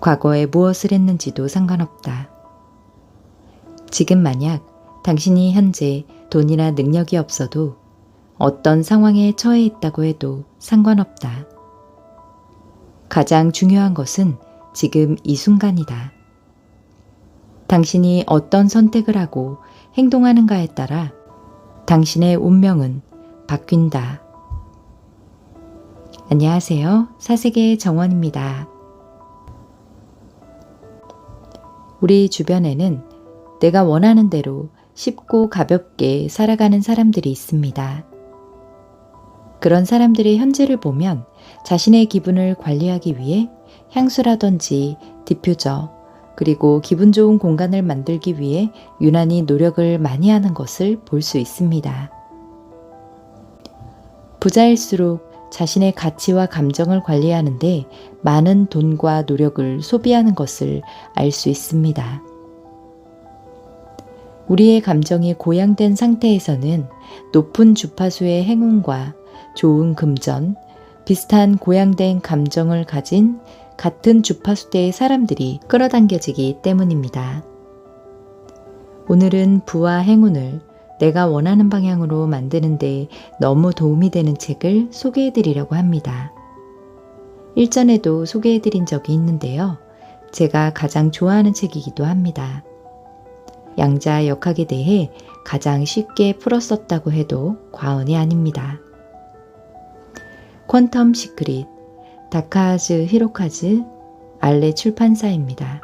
과거에 무엇을 했는지도 상관없다. 지금 만약 당신이 현재 돈이나 능력이 없어도 어떤 상황에 처해 있다고 해도 상관없다. 가장 중요한 것은 지금 이 순간이다. 당신이 어떤 선택을 하고 행동하는가에 따라 당신의 운명은 바뀐다. 안녕하세요. 사세계의 정원입니다. 우리 주변에는 내가 원하는 대로 쉽고 가볍게 살아가는 사람들이 있습니다. 그런 사람들의 현재를 보면 자신의 기분을 관리하기 위해 향수라든지 디퓨저, 그리고 기분 좋은 공간을 만들기 위해 유난히 노력을 많이 하는 것을 볼 수 있습니다. 부자일수록 자신의 가치와 감정을 관리하는데 많은 돈과 노력을 소비하는 것을 알 수 있습니다. 우리의 감정이 고양된 상태에서는 높은 주파수의 행운과 좋은 금전, 비슷한 고양된 감정을 가진 같은 주파수대의 사람들이 끌어당겨지기 때문입니다. 오늘은 부와 행운을 내가 원하는 방향으로 만드는데 너무 도움이 되는 책을 소개해 드리려고 합니다. 일전에도 소개해 드린 적이 있는데요. 제가 가장 좋아하는 책이기도 합니다. 양자 역학에 대해 가장 쉽게 풀었었다고 해도 과언이 아닙니다. 퀀텀 시크릿 다카즈 히로카즈 알레 출판사입니다.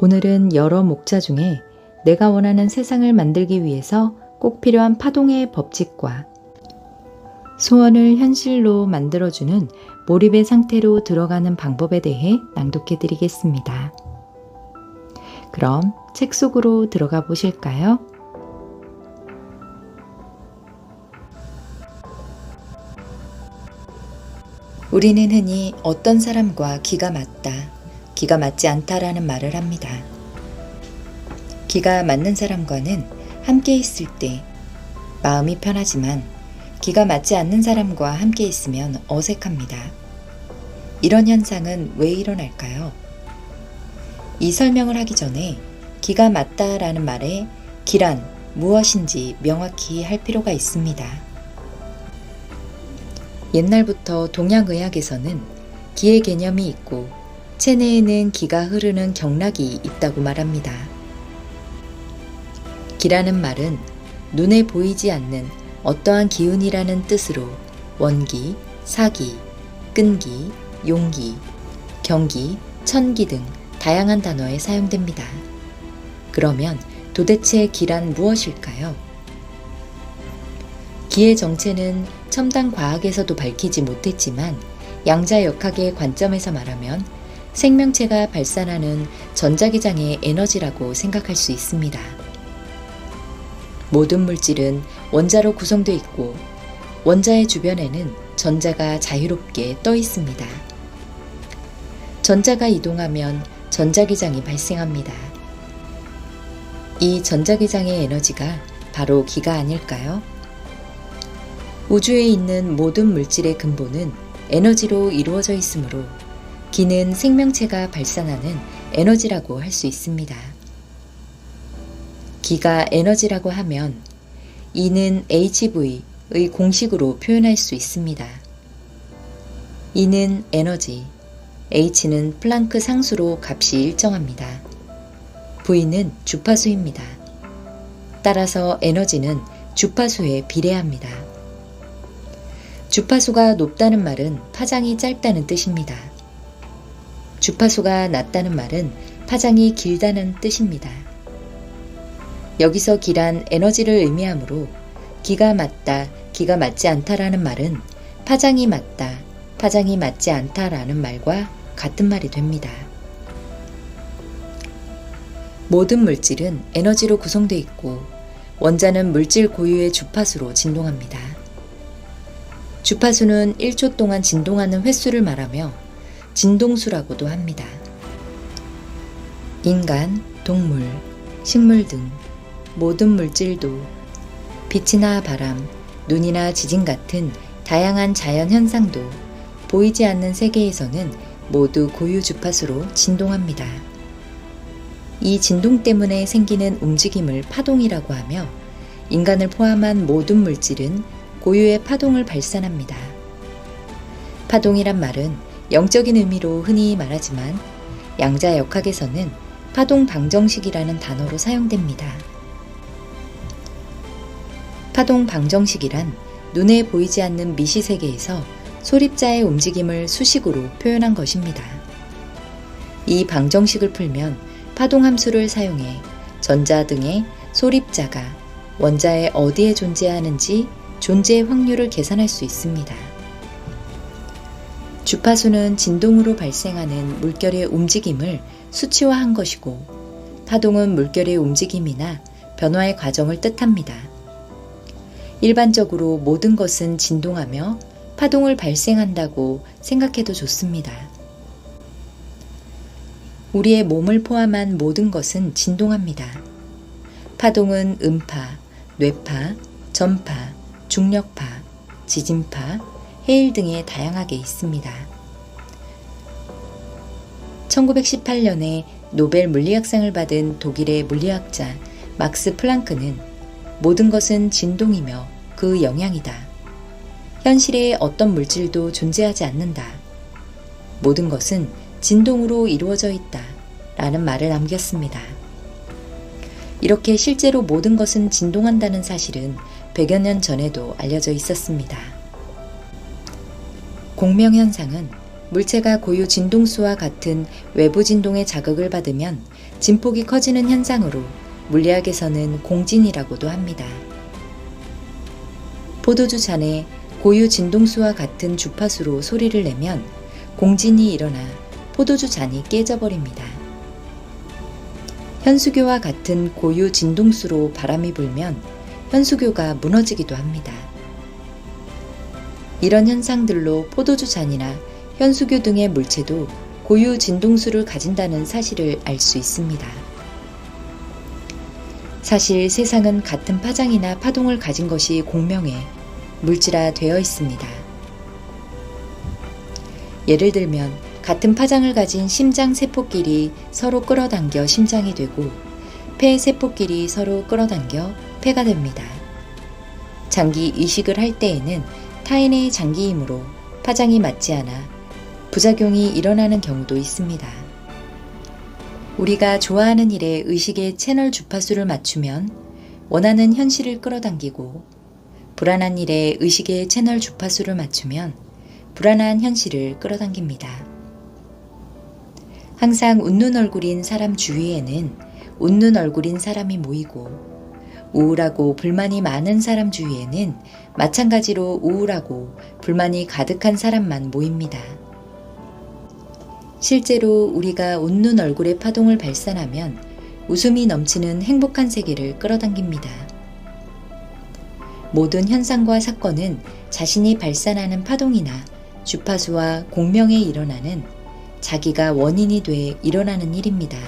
오늘은 여러 목차 중에 내가 원하는 세상을 만들기 위해서 꼭 필요한 파동의 법칙과 소원을 현실로 만들어주는 몰입의 상태로 들어가는 방법에 대해 낭독해 드리겠습니다. 그럼 책 속으로 들어가 보실까요? 우리는 흔히 어떤 사람과 기가 맞다, 기가 맞지 않다라는 말을 합니다. 기가 맞는 사람과는 함께 있을 때 마음이 편하지만 기가 맞지 않는 사람과 함께 있으면 어색합니다. 이런 현상은 왜 일어날까요? 이 설명을 하기 전에 기가 맞다라는 말에 기란 무엇인지 명확히 할 필요가 있습니다. 옛날부터 동양의학에서는 기의 개념이 있고 체내에는 기가 흐르는 경락이 있다고 말합니다. 기라는 말은 눈에 보이지 않는 어떠한 기운이라는 뜻으로 원기, 사기, 끈기, 용기, 경기, 천기 등 다양한 단어에 사용됩니다. 그러면 도대체 기란 무엇일까요? 기의 정체는 첨단 과학에서도 밝히지 못했지만 양자역학의 관점에서 말하면 생명체가 발산하는 전자기장의 에너지라고 생각할 수 있습니다. 모든 물질은 원자로 구성되어 있고 원자의 주변에는 전자가 자유롭게 떠 있습니다. 전자가 이동하면 전자기장이 발생합니다. 이 전자기장의 에너지가 바로 기가 아닐까요? 우주에 있는 모든 물질의 근본은 에너지로 이루어져 있으므로 기는 생명체가 발산하는 에너지라고 할 수 있습니다. 기가 에너지라고 하면 E는 HV의 공식으로 표현할 수 있습니다. E는 에너지, H는 플랑크 상수로 값이 일정합니다. V는 주파수입니다. 따라서 에너지는 주파수에 비례합니다. 주파수가 높다는 말은 파장이 짧다는 뜻입니다. 주파수가 낮다는 말은 파장이 길다는 뜻입니다. 여기서 기란 에너지를 의미하므로 기가 맞다, 기가 맞지 않다라는 말은 파장이 맞다, 파장이 맞지 않다라는 말과 같은 말이 됩니다. 모든 물질은 에너지로 구성되어 있고 원자는 물질 고유의 주파수로 진동합니다. 주파수는 1초 동안 진동하는 횟수를 말하며 진동수라고도 합니다. 인간, 동물, 식물 등 모든 물질도 빛이나 바람, 눈이나 지진 같은 다양한 자연 현상도 보이지 않는 세계에서는 모두 고유 주파수로 진동합니다. 이 진동 때문에 생기는 움직임을 파동이라고 하며 인간을 포함한 모든 물질은 고유의 파동을 발산합니다. 파동이란 말은 영적인 의미로 흔히 말하지만 양자 역학에서는 파동 방정식이라는 단어로 사용됩니다. 파동 방정식이란 눈에 보이지 않는 미시 세계에서 소립자의 움직임을 수식으로 표현한 것입니다. 이 방정식을 풀면 파동 함수를 사용해 전자 등의 소립자가 원자의 어디에 존재하는지 존재 확률을 계산할 수 있습니다. 주파수는 진동으로 발생하는 물결의 움직임을 수치화한 것이고 파동은 물결의 움직임이나 변화의 과정을 뜻합니다. 일반적으로 모든 것은 진동하며 파동을 발생한다고 생각해도 좋습니다. 우리의 몸을 포함한 모든 것은 진동합니다. 파동은 음파, 뇌파, 전파, 중력파, 지진파, 해일 등에 다양하게 있습니다. 1918년에 노벨 물리학상을 받은 독일의 물리학자 막스 플랑크는 모든 것은 진동이며 그 영향이다. 현실에 어떤 물질도 존재하지 않는다. 모든 것은 진동으로 이루어져 있다. 라는 말을 남겼습니다. 이렇게 실제로 모든 것은 진동한다는 사실은 100여 년 전에도 알려져 있었습니다. 공명현상은 물체가 고유 진동수와 같은 외부 진동의 자극을 받으면 진폭이 커지는 현상으로 물리학에서는 공진이라고도 합니다. 포도주 잔에 고유 진동수와 같은 주파수로 소리를 내면 공진이 일어나 포도주 잔이 깨져버립니다. 현수교와 같은 고유 진동수로 바람이 불면 현수교가 무너지기도 합니다. 이런 현상들로 포도주 잔이나 현수교 등의 물체도 고유 진동수를 가진다는 사실을 알 수 있습니다. 사실 세상은 같은 파장이나 파동을 가진 것이 공명해 물질화 되어 있습니다. 예를 들면 같은 파장을 가진 심장 세포끼리 서로 끌어당겨 심장이 되고 폐 세포끼리 서로 끌어당겨 폐가 됩니다. 장기 이식을 할 때에는 타인의 장기이므로 파장이 맞지 않아 부작용이 일어나는 경우도 있습니다. 우리가 좋아하는 일에 의식의 채널 주파수를 맞추면 원하는 현실을 끌어당기고 불안한 일에 의식의 채널 주파수를 맞추면 불안한 현실을 끌어당깁니다. 항상 웃는 얼굴인 사람 주위에는 웃는 얼굴인 사람이 모이고 우울하고 불만이 많은 사람 주위에는 마찬가지로 우울하고 불만이 가득한 사람만 모입니다. 실제로 우리가 웃는 얼굴의 파동을 발산하면 웃음이 넘치는 행복한 세계를 끌어당깁니다. 모든 현상과 사건은 자신이 발산하는 파동이나 주파수와 공명에 일어나는 자기가 원인이 돼 일어나는 일입니다.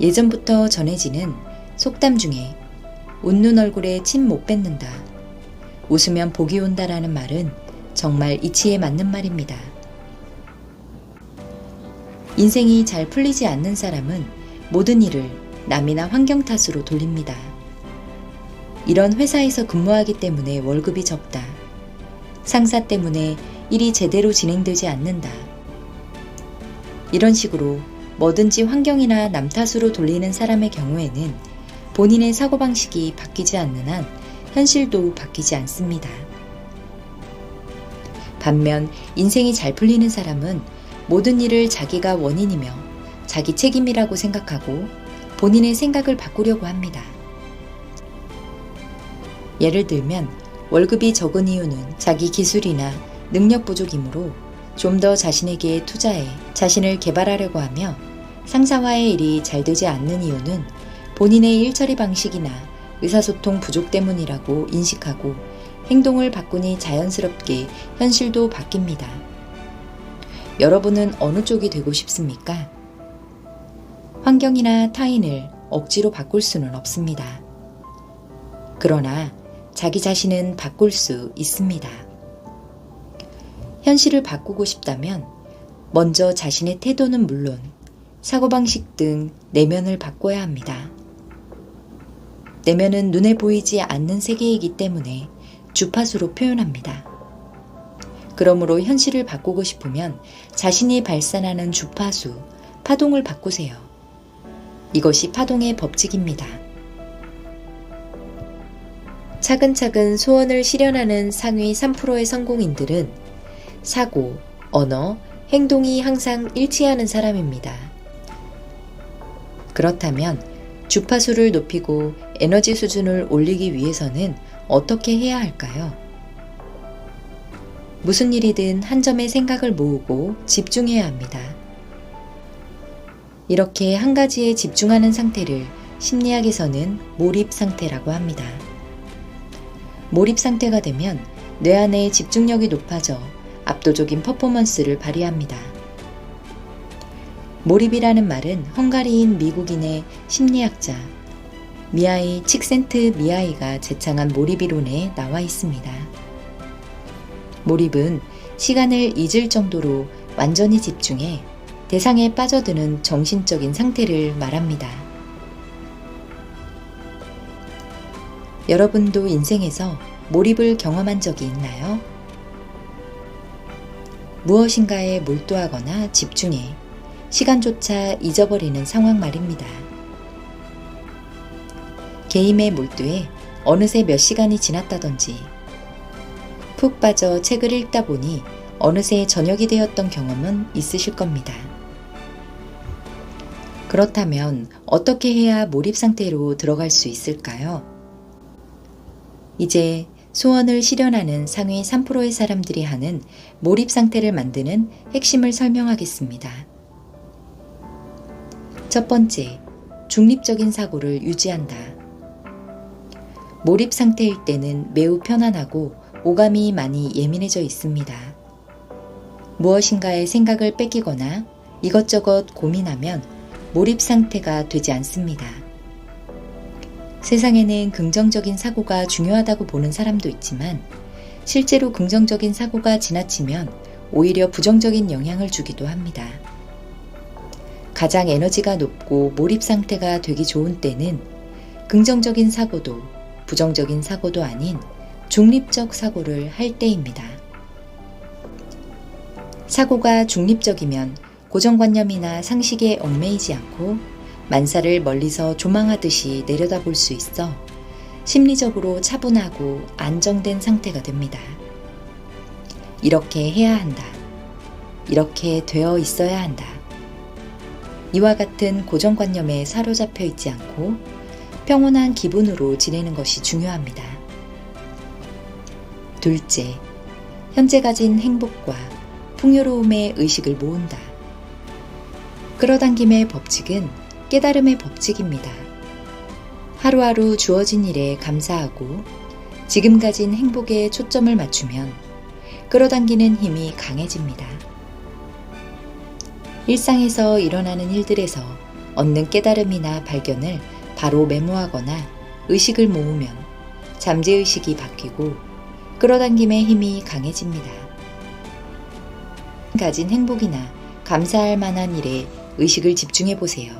예전부터 전해지는 속담 중에 웃는 얼굴에 침 못 뱉는다. 웃으면 복이 온다라는 말은 정말 이치에 맞는 말입니다. 인생이 잘 풀리지 않는 사람은 모든 일을 남이나 환경 탓으로 돌립니다. 이런 회사에서 근무하기 때문에 월급이 적다. 상사 때문에 일이 제대로 진행되지 않는다. 이런 식으로 뭐든지 환경이나 남 탓으로 돌리는 사람의 경우에는 본인의 사고방식이 바뀌지 않는 한 현실도 바뀌지 않습니다. 반면 인생이 잘 풀리는 사람은 모든 일을 자기가 원인이며 자기 책임이라고 생각하고 본인의 생각을 바꾸려고 합니다. 예를 들면 월급이 적은 이유는 자기 기술이나 능력 부족이므로 좀 더 자신에게 투자해 자신을 개발하려고 하며 상사와의 일이 잘 되지 않는 이유는 본인의 일처리 방식이나 의사소통 부족 때문이라고 인식하고 행동을 바꾸니 자연스럽게 현실도 바뀝니다. 여러분은 어느 쪽이 되고 싶습니까? 환경이나 타인을 억지로 바꿀 수는 없습니다. 그러나 자기 자신은 바꿀 수 있습니다. 현실을 바꾸고 싶다면 먼저 자신의 태도는 물론 사고방식 등 내면을 바꿔야 합니다. 내면은 눈에 보이지 않는 세계이기 때문에 주파수로 표현합니다. 그러므로 현실을 바꾸고 싶으면 자신이 발산하는 주파수, 파동을 바꾸세요. 이것이 파동의 법칙입니다. 차근차근 소원을 실현하는 상위 3%의 성공인들은 사고, 언어, 행동이 항상 일치하는 사람입니다. 그렇다면 주파수를 높이고 에너지 수준을 올리기 위해서는 어떻게 해야 할까요? 무슨 일이든 한 점에 생각을 모으고 집중해야 합니다. 이렇게 한 가지에 집중하는 상태를 심리학에서는 몰입 상태라고 합니다. 몰입 상태가 되면 뇌 안의 집중력이 높아져 압도적인 퍼포먼스를 발휘합니다. 몰입이라는 말은 헝가리인 미국인의 심리학자 미아이 칙센트 미아이가 제창한 몰입이론에 나와 있습니다. 몰입은 시간을 잊을 정도로 완전히 집중해 대상에 빠져드는 정신적인 상태를 말합니다. 여러분도 인생에서 몰입을 경험한 적이 있나요? 무엇인가에 몰두하거나 집중해 시간조차 잊어버리는 상황 말입니다. 게임에 몰두해 어느새 몇 시간이 지났다던지 푹 빠져 책을 읽다 보니 어느새 저녁이 되었던 경험은 있으실 겁니다. 그렇다면 어떻게 해야 몰입 상태로 들어갈 수 있을까요? 이제 소원을 실현하는 상위 3%의 사람들이 하는 몰입 상태를 만드는 핵심을 설명하겠습니다. 첫 번째, 중립적인 사고를 유지한다. 몰입 상태일 때는 매우 편안하고 오감이 많이 예민해져 있습니다. 무엇인가에 생각을 뺏기거나 이것저것 고민하면 몰입 상태가 되지 않습니다. 세상에는 긍정적인 사고가 중요하다고 보는 사람도 있지만 실제로 긍정적인 사고가 지나치면 오히려 부정적인 영향을 주기도 합니다. 가장 에너지가 높고 몰입 상태가 되기 좋은 때는 긍정적인 사고도 부정적인 사고도 아닌 중립적 사고를 할 때입니다. 사고가 중립적이면 고정관념이나 상식에 얽매이지 않고 만사를 멀리서 조망하듯이 내려다볼 수 있어 심리적으로 차분하고 안정된 상태가 됩니다. 이렇게 해야 한다. 이렇게 되어 있어야 한다. 이와 같은 고정관념에 사로잡혀 있지 않고 평온한 기분으로 지내는 것이 중요합니다. 둘째, 현재 가진 행복과 풍요로움의 의식을 모은다. 끌어당김의 법칙은 깨달음의 법칙입니다. 하루하루 주어진 일에 감사하고 지금 가진 행복에 초점을 맞추면 끌어당기는 힘이 강해집니다. 일상에서 일어나는 일들에서 얻는 깨달음이나 발견을 바로 메모하거나 의식을 모으면 잠재의식이 바뀌고 끌어당김의 힘이 강해집니다. 가진 행복이나 감사할 만한 일에 의식을 집중해 보세요.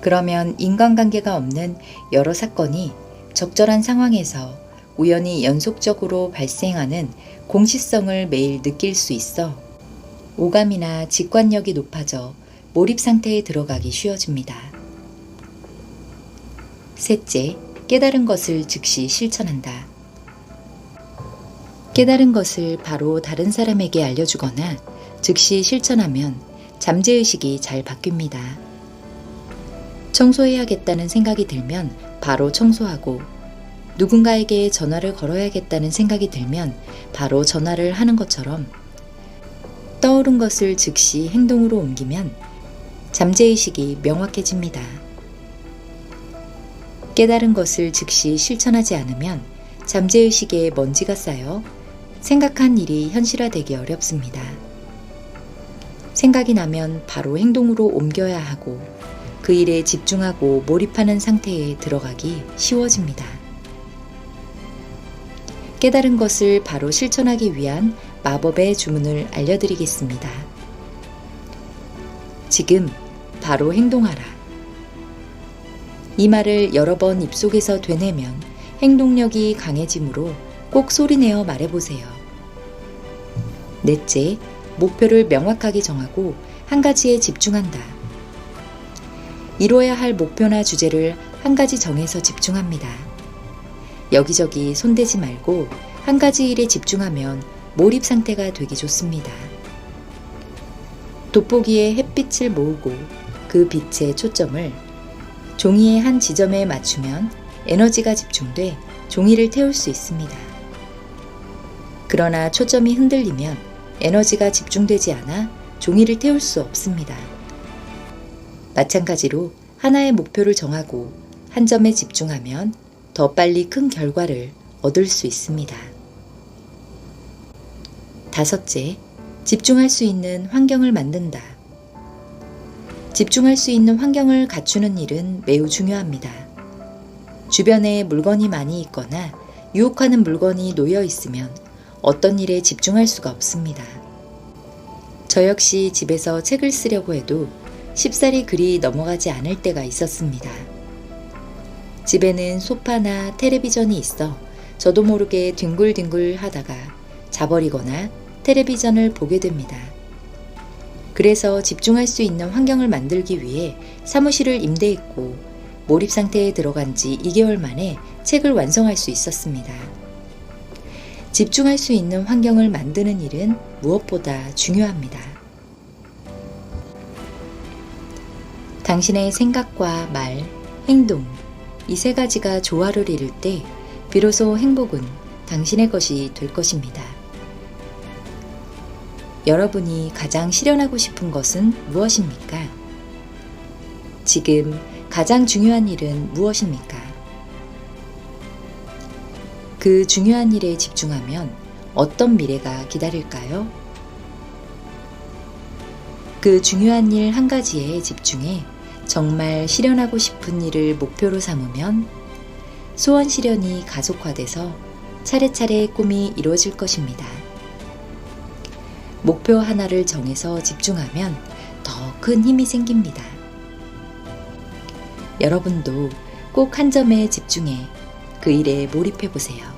그러면 인간관계가 없는 여러 사건이 적절한 상황에서 우연히 연속적으로 발생하는 공시성을 매일 느낄 수 있어 오감이나 직관력이 높아져 몰입 상태에 들어가기 쉬워집니다. 셋째, 깨달은 것을 즉시 실천한다. 깨달은 것을 바로 다른 사람에게 알려주거나 즉시 실천하면 잠재의식이 잘 바뀝니다. 청소해야겠다는 생각이 들면 바로 청소하고 누군가에게 전화를 걸어야겠다는 생각이 들면 바로 전화를 하는 것처럼 떠오른 것을 즉시 행동으로 옮기면 잠재의식이 명확해집니다. 깨달은 것을 즉시 실천하지 않으면 잠재의식에 먼지가 쌓여 생각한 일이 현실화되기 어렵습니다. 생각이 나면 바로 행동으로 옮겨야 하고 그 일에 집중하고 몰입하는 상태에 들어가기 쉬워집니다. 깨달은 것을 바로 실천하기 위한 마법의 주문을 알려드리겠습니다. 지금 바로 행동하라. 이 말을 여러 번 입속에서 되뇌면 행동력이 강해지므로 꼭 소리내어 말해보세요. 넷째, 목표를 명확하게 정하고 한 가지에 집중한다. 이루어야 할 목표나 주제를 한 가지 정해서 집중합니다. 여기저기 손대지 말고 한 가지 일에 집중하면 몰입 상태가 되기 좋습니다. 돋보기에 햇빛을 모으고 그 빛의 초점을 종이의 한 지점에 맞추면 에너지가 집중돼 종이를 태울 수 있습니다. 그러나 초점이 흔들리면 에너지가 집중되지 않아 종이를 태울 수 없습니다. 마찬가지로 하나의 목표를 정하고 한 점에 집중하면 더 빨리 큰 결과를 얻을 수 있습니다. 다섯째, 집중할 수 있는 환경을 만든다. 집중할 수 있는 환경을 갖추는 일은 매우 중요합니다. 주변에 물건이 많이 있거나 유혹하는 물건이 놓여 있으면 어떤 일에 집중할 수가 없습니다. 저 역시 집에서 책을 쓰려고 해도 쉽사리 글이 넘어가지 않을 때가 있었습니다. 집에는 소파나 텔레비전이 있어 저도 모르게 뒹굴뒹굴 하다가 자버리거나 텔레비전을 보게 됩니다. 그래서 집중할 수 있는 환경을 만들기 위해 사무실을 임대했고 몰입 상태에 들어간 지 2개월 만에 책을 완성할 수 있었습니다. 집중할 수 있는 환경을 만드는 일은 무엇보다 중요합니다. 당신의 생각과 말, 행동, 이 세 가지가 조화를 이룰 때 비로소 행복은 당신의 것이 될 것입니다. 여러분이 가장 실현하고 싶은 것은 무엇입니까? 지금 가장 중요한 일은 무엇입니까? 그 중요한 일에 집중하면 어떤 미래가 기다릴까요? 그 중요한 일 한 가지에 집중해 정말 실현하고 싶은 일을 목표로 삼으면 소원 실현이 가속화돼서 차례차례 꿈이 이루어질 것입니다. 목표 하나를 정해서 집중하면 더 큰 힘이 생깁니다. 여러분도 꼭 한 점에 집중해 그 일에 몰입해 보세요.